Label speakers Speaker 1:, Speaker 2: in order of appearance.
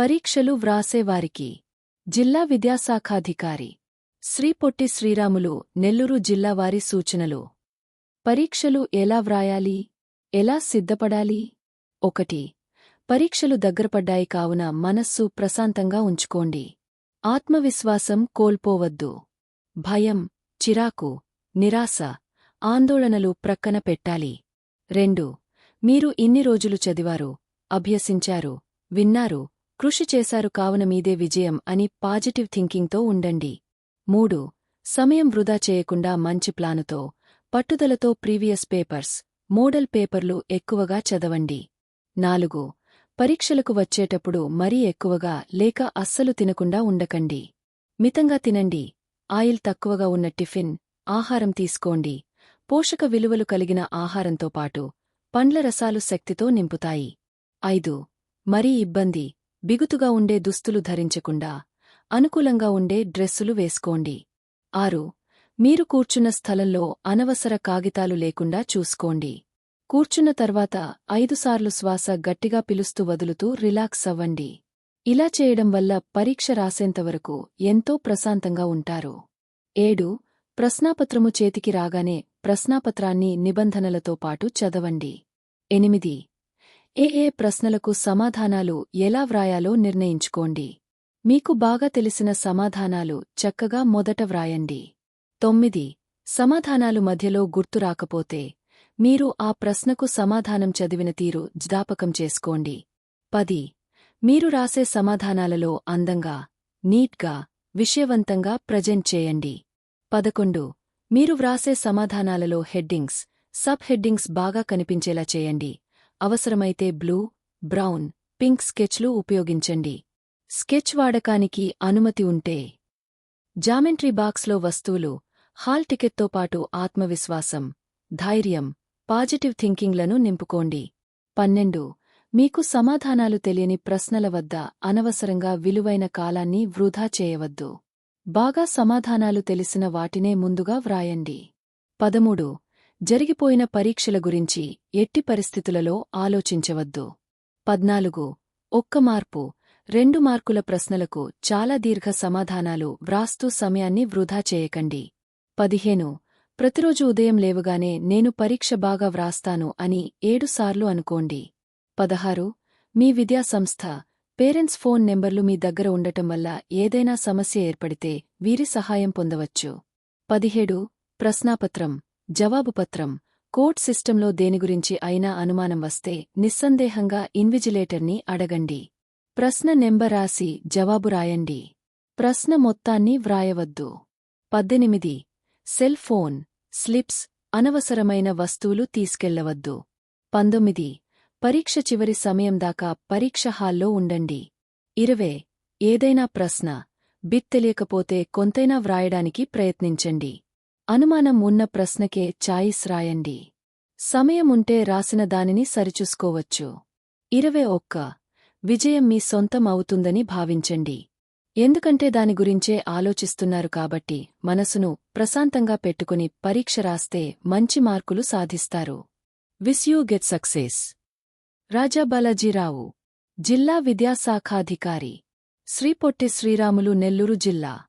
Speaker 1: పరీక్షలు వ్రాసేవారికి. జిల్లా విద్యాశాఖాధికారి. శ్రీ పొట్టి శ్రీరాములు నెల్లూరు జిల్లా వారి సూచనలు. పరీక్షలు ఎలా వ్రాయాలి? ఎలా సిద్ధపడాలి? ఒకటి. పరీక్షలు దగ్గరపడ్డాయి కావున మనస్సు ప్రశాంతంగా ఉంచుకోండి. ఆత్మవిశ్వాసం కోల్పోవద్దు. భయం చిరాకు నిరాశ ఆందోళనలు ప్రక్కన పెట్టాలి. రెండు. మీరు ఇన్ని రోజులు చదివారు అభ్యసించారు విన్నారు కృషి చేశారు కావున మీదే విజయం అని పాజిటివ్ థింకింగ్తో ఉండండి. మూడు సమయం వృధా చేయకుండా మంచి ప్లానుతో పట్టుదలతో ప్రీవియస్ పేపర్స్ మోడల్ పేపర్లు ఎక్కువగా చదవండి. నాలుగు పరీక్షలకు వచ్చేటప్పుడు మరీ ఎక్కువగా లేక అస్సలు తినకుండా ఉండకండి. మితంగా తినండి ఆయిల్ తక్కువగా ఉన్న టిఫిన్ ఆహారం తీసుకోండి పోషక విలువలు కలిగిన ఆహారంతో పాటు పండ్ల రసాలు శక్తితో నింపుతాయి. ఐదు మరీ ఇబ్బంది బిగుతుగా ఉండే దుస్తులు ధరించకుండా అనుకూలంగా ఉండే డ్రెస్సులు వేసుకోండి. ఆరు మీరు కూర్చున్న స్థలంలో అనవసర కాగితాలు లేకుండా చూసుకోండి. కూర్చున్న తర్వాత ఐదుసార్లు శ్వాస గట్టిగా పిలుస్తూ వదులుతూ రిలాక్స్ అవ్వండి. ఇలా చేయడం వల్ల పరీక్ష రాసేంతవరకు ఎంతో ప్రశాంతంగా ఉంటారు. ఏడు ప్రశ్నాపత్రము చేతికి రాగానే ప్రశ్నాపత్రాన్ని నిబంధనలతో పాటు చదవండి. ఎనిమిది ఏ ఏ ప్రశ్నలకు సమాధానాలు ఎలా వ్రాయాలో నిర్ణయించుకోండి. మీకు బాగా తెలిసిన సమాధానాలు చక్కగా మొదట వ్రాయండి. తొమ్మిది. సమాధానాలు మధ్యలో గుర్తు రాకపోతే మీరు ఆ ప్రశ్నకు సమాధానం చదివిన తీరు జ్ఞాపకం చేసుకోండి. పది. మీరు రాసే సమాధానాలలో అందంగా నీట్గా విషయవంతంగా ప్రజెంట్ చేయండి. పదకొండు. మీరు వ్రాసే సమాధానాలలో హెడ్డింగ్స్ సబ్ హెడ్డింగ్స్ బాగా కనిపించేలా చేయండి. అవసరమైతే బ్లూ బ్రౌన్ పింక్ స్కెచ్లు ఉపయోగించండి. స్కెచ్ వాడకానికి అనుమతి ఉంటే. జామెంట్రీ బాక్స్లో వస్తువులు హాల్ టికెట్తో పాటు ఆత్మవిశ్వాసం ధైర్యం పాజిటివ్ థింకింగ్లను నింపుకోండి. పన్నెండు. మీకు సమాధానాలు తెలియని ప్రశ్నల వద్ద అనవసరంగా విలువైన కాలాన్ని వృధా చేయవద్దు. బాగా సమాధానాలు తెలిసిన వాటినే ముందుగా వ్రాయండి. పదమూడు. జరిగిపోయిన పరీక్షల గురించి ఎట్టి పరిస్థితులలో ఆలోచించవద్దు. పద్నాలుగు. ఒక్క మార్పు రెండు మార్కుల ప్రశ్నలకు చాలా దీర్ఘ సమాధానాలు వ్రాస్తూ సమయాన్ని వృధా చేయకండి. పదిహేను. ప్రతిరోజు ఉదయం లేవగానే నేను పరీక్ష బాగా వ్రాస్తాను అని ఏడుసార్లు అనుకోండి. పదహారు. మీ విద్యా సంస్థ పేరెంట్స్ ఫోన్ నెంబర్లు మీ దగ్గర ఉండటం వల్ల ఏదైనా సమస్య ఏర్పడితే వీరి సహాయం పొందవచ్చు. పదిహేడు. ప్రశ్నాపత్రం. జవాబుపత్రం. కోర్ట్ సిస్టంలో దేని గురించి అయినా అనుమానం వస్తే నిస్సందేహంగా ఇన్విజిలేటర్ని అడగండి. ప్రశ్న నెంబర్ రాసి జవాబు రాయండి. ప్రశ్న మొత్తాన్ని వ్రాయవద్దు. పద్దెనిమిది. సెల్ ఫోన్ స్లిప్స్ అనవసరమైన వస్తువులు తీసుకెళ్ళవద్దు. పంతొమ్మిది. పరీక్ష చివరి సమయం దాకా పరీక్ష హాల్లో ఉండండి. ఇరవై. ఏదైనా ప్రశ్న బిట్ తెలియకపోతే కొంతైనా వ్రాయడానికి ప్రయత్నించండి. అనుమానం ఉన్న ప్రశ్నకే చాయిస్ రాయండి. సమయముంటే రాసిన దానిని సరిచూసుకోవచ్చు. ఇరవై ఒక్క. విజయం మీ సొంతం అవుతుందని భావించండి. ఎందుకంటే దాని గురించే ఆలోచిస్తున్నారు కాబట్టి మనసును ప్రశాంతంగా పెట్టుకుని పరీక్ష రాస్తే మంచి మార్కులు సాధిస్తారు. విస్ యూ గెట్ సక్సెస్ రాజాబాలాజీరావు జిల్లా విద్యాశాఖాధికారి. శ్రీ పొట్టి శ్రీరాములు నెల్లూరు జిల్లా.